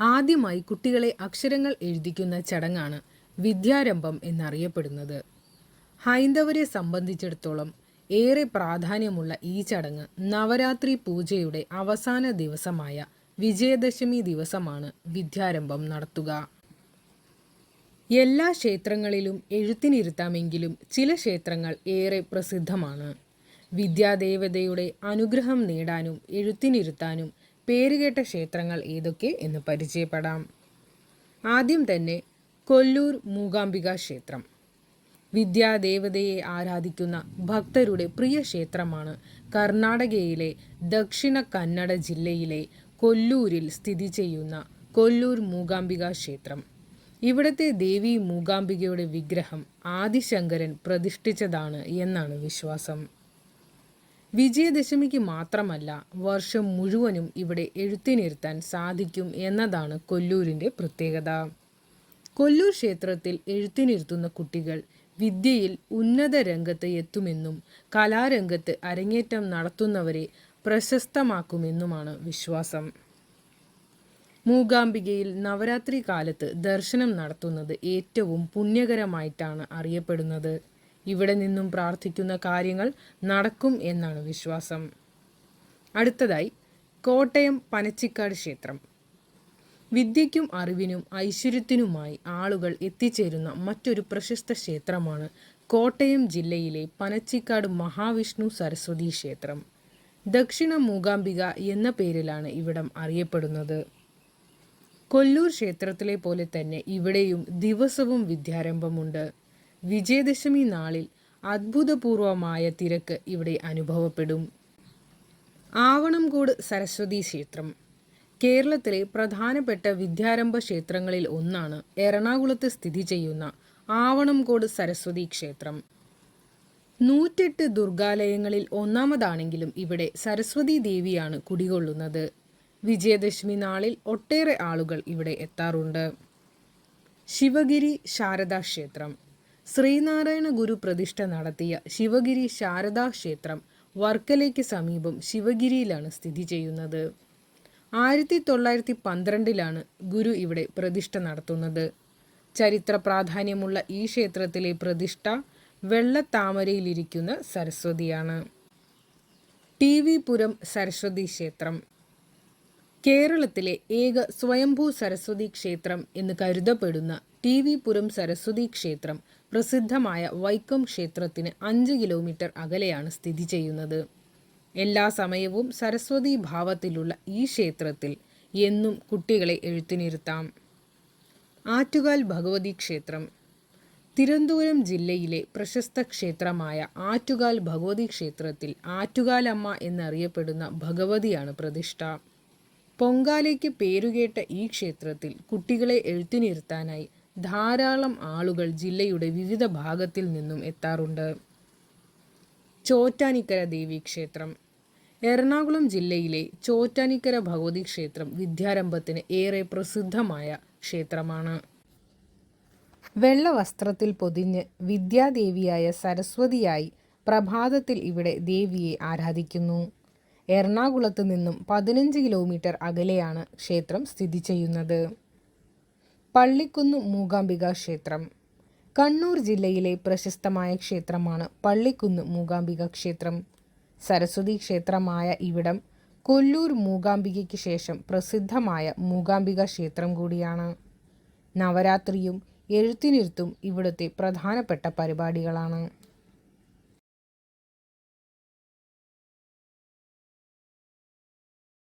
ആദ്യമായി കുട്ടികളെ അക്ഷരങ്ങൾ എഴുതിക്കുന്ന ചടങ്ങാണ് വിദ്യാരംഭം എന്നറിയപ്പെടുന്നത്. ഹൈന്ദവരെ സംബന്ധിച്ചിടത്തോളം ഏറെ പ്രാധാന്യമുള്ള ഈ ചടങ്ങ് നവരാത്രി പൂജയുടെ അവസാന ദിവസമായ വിജയദശമി ദിവസമാണ് വിദ്യാരംഭം നടത്തുക. എല്ലാ ക്ഷേത്രങ്ങളിലും എഴുത്തിനിരുത്താമെങ്കിലും ചില ക്ഷേത്രങ്ങൾ ഏറെ പ്രസിദ്ധമാണ്. വിദ്യാദേവതയുടെ അനുഗ്രഹം നേടാനും എഴുത്തിനിരുത്താനും പേരുകേട്ട ക്ഷേത്രങ്ങൾ ഏതൊക്കെ എന്ന് പരിചയപ്പെടാം. ആദ്യം തന്നെ കൊല്ലൂർ മൂകാംബിക ക്ഷേത്രം. വിദ്യാദേവതയെ ആരാധിക്കുന്ന ഭക്തരുടെ പ്രിയ ക്ഷേത്രമാണ് കർണാടകയിലെ ദക്ഷിണ കന്നഡ ജില്ലയിലെ കൊല്ലൂരിൽ സ്ഥിതി ചെയ്യുന്ന കൊല്ലൂർ മൂകാംബിക ക്ഷേത്രം. ഇവിടത്തെ ദേവി മൂകാംബികയുടെ വിഗ്രഹം ആദിശങ്കരൻ പ്രതിഷ്ഠിച്ചതാണ് എന്നാണ് വിശ്വാസം. വിജയദശമിക്ക് മാത്രമല്ല വർഷം മുഴുവനും ഇവിടെ എഴുത്തിനിരുത്താൻ സാധിക്കും എന്നതാണ് കൊല്ലൂരിന്റെ പ്രത്യേകത. കൊല്ലൂർ ക്ഷേത്രത്തിൽ എഴുത്തിനിരുത്തുന്ന കുട്ടികൾ വിദ്യയിൽ ഉന്നത രംഗത്ത് എത്തുമെന്നും കലാരംഗത്ത് അരങ്ങേറ്റം നടത്തുന്നവരെ പ്രശസ്തമാക്കുമെന്നുമാണ് വിശ്വാസം. മൂകാംബികയിൽ നവരാത്രി കാലത്ത് ദർശനം നടത്തുന്നത് ഏറ്റവും പുണ്യകരമായിട്ടാണ് അറിയപ്പെടുന്നത്. ഇവിടെ നിന്നും പ്രാർത്ഥിക്കുന്ന കാര്യങ്ങൾ നടക്കും എന്നാണ് വിശ്വാസം. അടുത്തതായി കോട്ടയം പനച്ചിക്കാട് ക്ഷേത്രം. വിദ്യയ്ക്കും അറിവിനും ഐശ്വര്യത്തിനുമായി ആളുകൾ എത്തിച്ചേരുന്ന മറ്റൊരു പ്രശസ്ത ക്ഷേത്രമാണ് കോട്ടയം ജില്ലയിലെ പനച്ചിക്കാട് മഹാവിഷ്ണു സരസ്വതി ക്ഷേത്രം. ദക്ഷിണ മൂകാംബിക എന്ന പേരിലാണ് ഇവിടം അറിയപ്പെടുന്നത്. കൊല്ലൂർ ക്ഷേത്രത്തിലെ പോലെ തന്നെ ഇവിടെയും ദിവസവും വിദ്യാരംഭമുണ്ട്. വിജയദശമി നാളിൽ അത്ഭുതപൂർവമായ തിരക്ക് ഇവിടെ അനുഭവപ്പെടും. ആവണംകോട് സരസ്വതി ക്ഷേത്രം. കേരളത്തിലെ പ്രധാനപ്പെട്ട വിദ്യാരംഭ ക്ഷേത്രങ്ങളിൽ ഒന്നാണ് എറണാകുളത്ത് സ്ഥിതി ചെയ്യുന്ന ആവണംകോട് സരസ്വതി ക്ഷേത്രം. നൂറ്റെട്ട് ദുർഗാലയങ്ങളിൽ ഒന്നാമതാണെങ്കിലും ഇവിടെ സരസ്വതി ദേവിയാണ് കുടികൊള്ളുന്നത്. വിജയദശമി നാളിൽ ഒട്ടേറെ ആളുകൾ ഇവിടെ എത്താറുണ്ട്. ശിവഗിരി ശാരദാ ക്ഷേത്രം ശ്രീനാരായണ ഗുരു പ്രതിഷ്ഠ നടത്തിയ ശിവഗിരി ശാരദാ ക്ഷേത്രം വർക്കലയ്ക്ക് സമീപം ശിവഗിരിയിലാണ് സ്ഥിതി ചെയ്യുന്നത്. ആയിരത്തി തൊള്ളായിരത്തി പന്ത്രണ്ടിലാണ് ഗുരു ഇവിടെ പ്രതിഷ്ഠ നടത്തുന്നത്. ചരിത്ര പ്രാധാന്യമുള്ള ഈ ക്ഷേത്രത്തിലെ പ്രതിഷ്ഠ വെള്ളത്താമരയിലിരിക്കുന്ന സരസ്വതിയാണ്. ടി വി പുരം സരസ്വതി ക്ഷേത്രം കേരളത്തിലെ ഏക സ്വയംഭൂ സരസ്വതി ക്ഷേത്രം എന്ന് കരുതപ്പെടുന്ന ടി വി പുരം സരസ്വതി ക്ഷേത്രം പ്രസിദ്ധമായ വൈക്കം ക്ഷേത്രത്തിന് അഞ്ച് കിലോമീറ്റർ അകലെയാണ് സ്ഥിതി ചെയ്യുന്നത്. എല്ലാ സമയവും സരസ്വതി ഭാവത്തിലുള്ള ഈ ക്ഷേത്രത്തിൽ എന്നും കുട്ടികളെ എഴുത്തിനിരുത്താം ആറ്റുകാൽ ഭഗവതി ക്ഷേത്രം തിരുവനന്തപുരം ജില്ലയിലെ പ്രശസ്ത ക്ഷേത്രമായ ആറ്റുകാൽ ഭഗവതി ക്ഷേത്രത്തിൽ ആറ്റുകാലമ്മ എന്നറിയപ്പെടുന്ന ഭഗവതിയാണ് പ്രതിഷ്ഠ. പൊങ്കാലയ്ക്ക് പേരുകേട്ട ഈ ക്ഷേത്രത്തിൽ കുട്ടികളെ എഴുത്തിനിരുത്താനായി ധാരാളം ആളുകൾ ജില്ലയുടെ വിവിധ ഭാഗത്തിൽ നിന്നും എത്താറുണ്ട്. ചോറ്റാനിക്കര ദേവി ക്ഷേത്രം. എറണാകുളം ജില്ലയിലെ ചോറ്റാനിക്കര ഭഗവതി ക്ഷേത്രം വിദ്യാരംഭത്തിന് ഏറെ പ്രസിദ്ധമായ ക്ഷേത്രമാണ്. വെള്ള വസ്ത്രത്തിൽ പൊതിഞ്ഞ് വിദ്യാദേവിയായ സരസ്വതിയായി പ്രഭാതത്തിൽ ഇവിടെ ദേവിയെ ആരാധിക്കുന്നു. എറണാകുളത്ത് നിന്നും പതിനഞ്ച് കിലോമീറ്റർ അകലെയാണ് ക്ഷേത്രം സ്ഥിതി ചെയ്യുന്നത്. പള്ളിക്കുന്ന് മൂകാംബിക ക്ഷേത്രം. കണ്ണൂർ ജില്ലയിലെ പ്രശസ്തമായ ക്ഷേത്രമാണ് പള്ളിക്കുന്ന് മൂകാംബിക ക്ഷേത്രം. സരസ്വതി ക്ഷേത്രമായ ഇവിടം കൊല്ലൂർ മൂകാംബികയ്ക്ക് ശേഷം പ്രസിദ്ധമായ മൂകാംബിക ക്ഷേത്രം കൂടിയാണ്. നവരാത്രിയും എഴുത്തിനിരുത്തും ഇവിടുത്തെ പ്രധാനപ്പെട്ട പരിപാടികളാണ്.